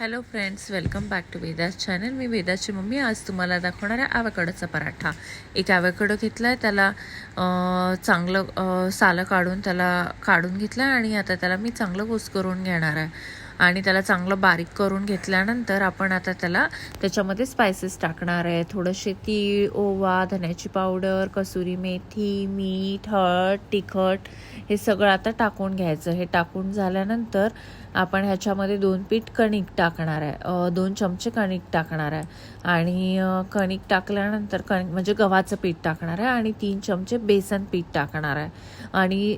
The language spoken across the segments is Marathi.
Hello friends welcome back to Veda's channel मी वेदाची मम्मी. आज तुम्हाला दाखवणार आहे आवाकडचा पराठा. एक आवाकडो घेतला आहे त्याला चांगलं सालं काढून त्याला काढून घेतलं आहे आणि आता त्याला मी चांगलं कुस करून घेणार आहे. आणि त्याला चांगलं बारीक करून घेतल्यानंतर आपण आता त्याला त्याच्यामध्ये स्पायसेस टाकणार आहे. थोडंसे तीळ ओवा धण्याची पावडर कसुरी मेथी मीठ हळद तिखट हे सगळं आता टाकून घ्यायचं. हे टाकून झाल्यानंतर आपण ह्याच्यामध्ये दोन पीठ कणिक टाकणार आहे. दोन चमचे कणिक टाकणार आहे. आणि कणिक टाकल्यानंतर कणिक म्हणजे गव्हाचं पीठ टाकणार आहे आणि तीन चमचे बेसन पीठ टाकणार आहे. आणि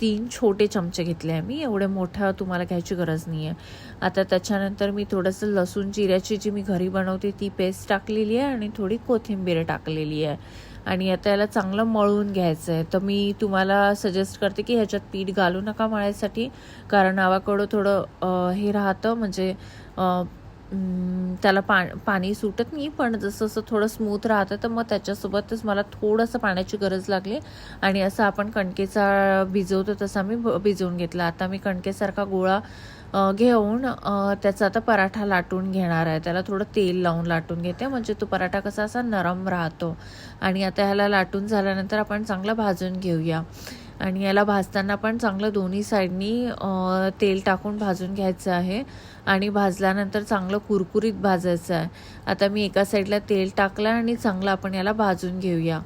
तीन छोटे चमचे घेतले आहे मी. एवढे मोठं तुम्हाला घ्यायची गरज नाही आहे आता त्याच्यानंतर मी थोडंसं लसूण जिऱ्याची जी मी घरी बनवते ती पेस्ट टाकलेली आहे आणि थोडी कोथिंबीर टाकलेली आहे. आणि आता याला चांगलं मळून घ्यायचं आहे. तर मी तुम्हाला सजेस्ट करते की ह्याच्यात पीठ घालू नका मळायसाठी कारण आवाकडं थोडं हे राहतं म्हणजे त्याला पा पाणी सुटत नाही पण जसं जसं थोडं स्मूथ राहतं तर मग त्याच्यासोबतच मला थोडंसं पाण्याची गरज लागली. आणि असं आपण कणकेचा भिजवतो तसा मी भिजवून घेतला. आता मी कणकेसारखा गोळा घेऊन त्याचा आता पराठा लाटून घेणार आहे. त्याला थोडं तेल लावून लाटून घेते. म्हणजे तो पराठा कसा असा नरम राहतो. आणि आता ह्याला लाटून झाल्यानंतर आपण चांगला भाजून घेऊया. आणि याला भाजताना पण चांगलं दोन्ही साईडनी तेल टाकून भाजून घ्यायचं आहे. आणि भाजल्यानंतर चांगलं कुरकुरीत भाजायचं आहे. आता मी एका साईडला तेल टाकलं आणि चांगलं आपण याला भाजून घेऊया.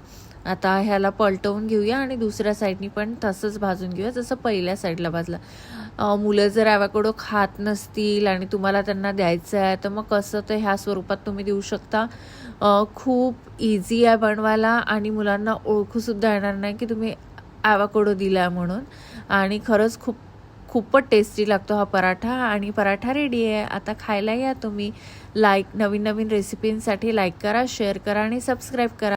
आता ह्याला पलटवून घेऊया आणि दुसऱ्या साईडनी पण तसंच भाजून घेऊया जसं पहिल्या साईडला भाजला. मुलं जर ॲवॅकडो खात नसतील आणि तुम्हाला त्यांना द्यायचं आहे तर मग कसं तर ह्या स्वरूपात तुम्ही देऊ शकता. खूप इझी आहे बनवायला आणि मुलांना ओळखूसुद्धा येणार नाही की तुम्ही ॲवाकोडो दिला आहे म्हणून. आणि खरंच खूप खूपच टेस्टी लागतो हा पराठा. आणि पराठा रेडी आहे. आता खायला या तुम्ही. लाईक नवीन नवीन रेसिपींसाठी लाईक करा शेअर करा आणि सबस्क्राईब करा.